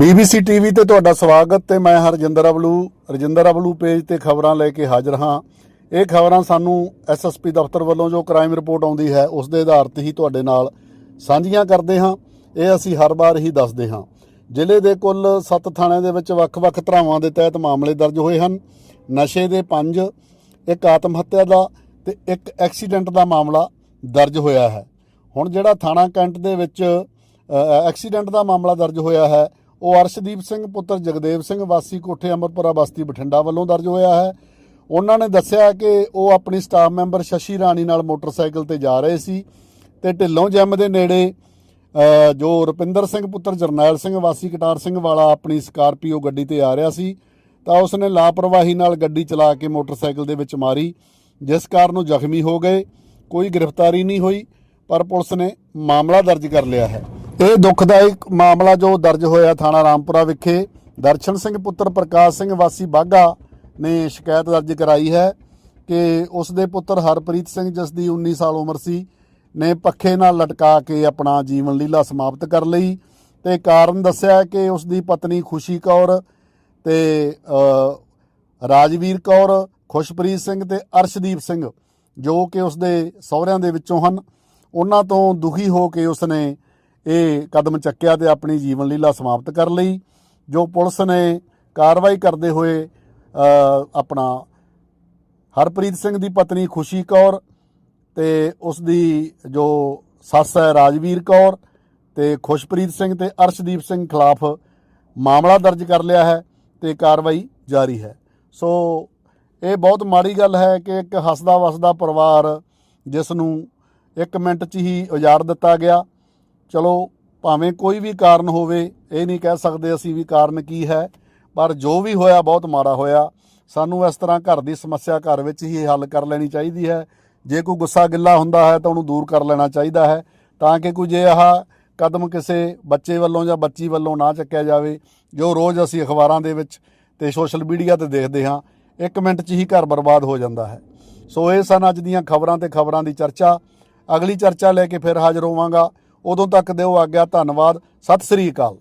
BBC TV ਤੇ ਤੁਹਾਡਾ ਸਵਾਗਤ ਤੇ ਮੈਂ ਹਰਜਿੰਦਰ ਅਬਲੂ। ਰਜਿੰਦਰ ਅਬਲੂ ਪੇਜ ਤੇ ਖਬਰਾਂ ਲੈ ਕੇ ਹਾਜ਼ਰ ਹਾਂ। ਇਹ ਖਬਰਾਂ ਸਾਨੂੰ ਐਸਐਸਪੀ ਦਫ਼ਤਰ ਵੱਲੋਂ ਜੋ ਕ੍ਰਾਈਮ ਰਿਪੋਰਟ ਆਉਂਦੀ ਹੈ, ਉਸ ਦੇ ਆਧਾਰ ਤੇ ਹੀ ਤੁਹਾਡੇ ਨਾਲ ਸਾਂਝੀਆਂ ਕਰਦੇ ਹਾਂ। ਇਹ ਅਸੀਂ ਹਰ ਵਾਰ ਹੀ ਦੱਸਦੇ ਹਾਂ। ਜ਼ਿਲ੍ਹੇ ਦੇ ਕੁੱਲ 7 ਥਾਣਿਆਂ ਦੇ ਵਿੱਚ ਵੱਖ-ਵੱਖ ਧਰਾਵਾਂ ਦੇ ਤਹਿਤ ਮਾਮਲੇ ਦਰਜ ਹੋਏ ਹਨ। ਨਸ਼ੇ ਦੇ 5 ਇੱਕ ਆਤਮ ਹੱਤਿਆ ਦਾ ਤੇ ਇੱਕ ਐਕਸੀਡੈਂਟ ਦਾ ਮਾਮਲਾ ਦਰਜ ਹੋਇਆ ਹੈ। ਹੁਣ ਜਿਹੜਾ ਥਾਣਾ ਕੈਂਟ ਦੇ ਵਿੱਚ ਐਕਸੀਡੈਂਟ ਦਾ ਮਾਮਲਾ ਦਰਜ ਹੋਇਆ ਹੈ ਉਹ ਅਰਸ਼ਦੀਪ ਸਿੰਘ, ਪੁੱਤਰ ਜਗਦੇਵ ਸਿੰਘ, ਵਾਸੀ ਕੋਠੇ ਅਮਰਪੁਰਾ ਬਸਤੀ ਬਠਿੰਡਾ ਵੱਲੋਂ ਦਰਜ ਹੋਇਆ ਹੈ। ਉਹਨਾਂ ਨੇ ਦੱਸਿਆ ਕਿ ਉਹ ਆਪਣੀ ਸਟਾਫ ਮੈਂਬਰ ਸ਼ਸ਼ੀ ਰਾਣੀ ਨਾਲ ਮੋਟਰਸਾਈਕਲ ਤੇ ਜਾ ਰਹੇ ਸੀ ਤੇ ਢਿੱਲੋਂ ਜਿਮ ਦੇ ਨੇੜੇ ਜੋ ਰੁਪਿੰਦਰ ਸਿੰਘ, ਪੁੱਤਰ ਜਰਨੈਲ ਸਿੰਘ, ਵਾਸੀ ਕਟਾਰ ਸਿੰਘ ਵਾਲਾ ਆਪਣੀ ਸਕਾਰਪੀਓ ਗੱਡੀ ਤੇ ਆ ਰਿਹਾ ਸੀ, ਤਾਂ ਉਸ ਨੇ ਲਾਪਰਵਾਹੀ ਨਾਲ ਗੱਡੀ ਚਲਾ ਕੇ ਮੋਟਰਸਾਈਕਲ ਦੇ ਵਿੱਚ ਮਾਰੀ, ਜਿਸ ਕਾਰਨ ਉਹ ਜ਼ਖਮੀ ਹੋ ਗਏ। ਕੋਈ ਗ੍ਰਿਫਤਾਰੀ ਨਹੀਂ ਹੋਈ, ਪਰ ਪੁਲਿਸ ਨੇ ਮਾਮਲਾ ਦਰਜ ਕਰ ਲਿਆ ਹੈ। ਇਹ ਦੁਖਦਾਇਕ ਮਾਮਲਾ ਜੋ ਦਰਜ ਹੋਇਆ ਥਾਣਾ ਰਾਮਪੁਰਾ ਵਿਖੇ, ਦਰਸ਼ਨ ਸਿੰਘ ਪੁੱਤਰ ਪ੍ਰਕਾਸ਼ ਸਿੰਘ ਵਾਸੀ ਬਾਗਾ ਨੇ ਸ਼ਿਕਾਇਤ ਦਰਜ ਕਰਾਈ ਹੈ ਕਿ ਉਸ ਦੇ ਪੁੱਤਰ ਹਰਪ੍ਰੀਤ ਸਿੰਘ, ਜਿਸ ਦੀ 19 ਸਾਲ ਉਮਰ ਸੀ, ਨੇ ਪੱਖੇ ਨਾਲ ਲਟਕਾ ਕੇ ਆਪਣਾ ਜੀਵਨ ਲੀਲਾ ਸਮਾਪਤ ਕਰ ਲਈ ਤੇ ਕਾਰਨ ਦੱਸਿਆ ਕਿ ਉਸ ਦੀ ਪਤਨੀ ਖੁਸ਼ੀ ਕੌਰ ਤੇ ਰਾਜਵੀਰ ਕੌਰ, ਖੁਸ਼ਪ੍ਰੀਤ ਸਿੰਘ ਤੇ ਅਰਸ਼ਦੀਪ ਸਿੰਘ, ਜੋ ਕਿ ਉਸ ਦੇ ਸਹੁਰਿਆਂ ਦੇ ਵਿੱਚੋਂ ਹਨ, ਉਹਨਾਂ ਤੋਂ ਦੁਖੀ ਹੋ ਕੇ ਉਸ ਨੇ ਇਹ ਕਦਮ ਚੱਕਿਆ ਤੇ ਆਪਣੀ ਜੀਵਨ ਲੀਲਾ ਸਮਾਪਤ ਕਰ ਲਈ, ਜੋ ਪੁਲਿਸ ਨੇ ਕਾਰਵਾਈ ਕਰਦੇ ਹੋਏ ਆਪਣਾ ਹਰਪ੍ਰੀਤ ਸਿੰਘ ਦੀ ਪਤਨੀ ਖੁਸ਼ੀ ਕੌਰ ਤੇ ਉਸ ਦੀ ਜੋ ਸੱਸ ਹੈ ਰਾਜਵੀਰ ਕੌਰ ਤੇ ਖੁਸ਼ਪ੍ਰੀਤ ਸਿੰਘ ਤੇ ਅਰਸ਼ਦੀਪ ਸਿੰਘ ਖਿਲਾਫ ਮਾਮਲਾ ਦਰਜ ਕਰ ਲਿਆ ਹੈ ਤੇ ਕਾਰਵਾਈ ਜਾਰੀ ਹੈ। ਸੋ ਇਹ ਬਹੁਤ ਮਾੜੀ ਗੱਲ ਹੈ ਕਿ ਇੱਕ ਹੱਸਦਾ ਵਸਦਾ ਪਰਿਵਾਰ ਜਿਸ ਨੂੰ ਇੱਕ ਮਿੰਟ 'ਚ ਹੀ ਉਜਾੜ ਦਿੱਤਾ ਗਿਆ ਚਲੋ, ਭਾਵੇਂ ਕੋਈ ਵੀ ਕਾਰਨ ਹੋਵੇ, ਇਹ ਨਹੀਂ ਕਹਿ ਸਕਦੇ ਅਸੀਂ ਵੀ ਕਾਰਨ ਕੀ ਹੈ, ਪਰ ਜੋ ਵੀ ਹੋਇਆ, ਬਹੁਤ ਮਾੜਾ ਹੋਇਆ। ਸਾਨੂੰ ਇਸ ਤਰ੍ਹਾਂ ਘਰ ਦੀ ਸਮੱਸਿਆ ਘਰ ਵਿੱਚ ਹੀ ਹੱਲ ਕਰ ਲੈਣੀ ਚਾਹੀਦੀ ਹੈ। ਜੇ ਕੋਈ ਗੁੱਸਾ ਗਿੱਲਾ ਹੁੰਦਾ ਹੈ, ਤਾਂ ਉਹਨੂੰ ਦੂਰ ਕਰ ਲੈਣਾ ਚਾਹੀਦਾ ਹੈ, ਤਾਂ ਕਿ ਕੋਈ ਜੇ ਆਹ ਕਦਮ ਕਿਸੇ ਬੱਚੇ ਵੱਲੋਂ ਜਾਂ ਬੱਚੀ ਵੱਲੋਂ ਨਾ ਚੱਕਿਆ ਜਾਵੇ, ਜੋ ਰੋਜ਼ ਅਸੀਂ ਅਖਬਾਰਾਂ ਦੇ ਵਿੱਚ ਤੇ ਸੋਸ਼ਲ ਮੀਡੀਆ ਤੇ ਦੇਖਦੇ ਹਾਂ, ਇੱਕ ਮਿੰਟ 'ਚ ਹੀ ਘਰ ਬਰਬਾਦ ਹੋ ਜਾਂਦਾ ਹੈ। ਸੋ ਇਹ ਸਨ ਅੱਜ ਦੀਆਂ ਖਬਰਾਂ ਤੇ ਖਬਰਾਂ ਦੀ ਚਰਚਾ। ਅਗਲੀ ਚਰਚਾ ਲੈ ਕੇ ਫਿਰ ਹਾਜ਼ਰ ਹੋਵਾਂਗਾ। ਉਦੋਂ ਤੱਕ ਦਿਓ ਆਗਿਆ ਧੰਨਵਾਦ ਸਤਿ ਸ੍ਰੀ ਅਕਾਲ।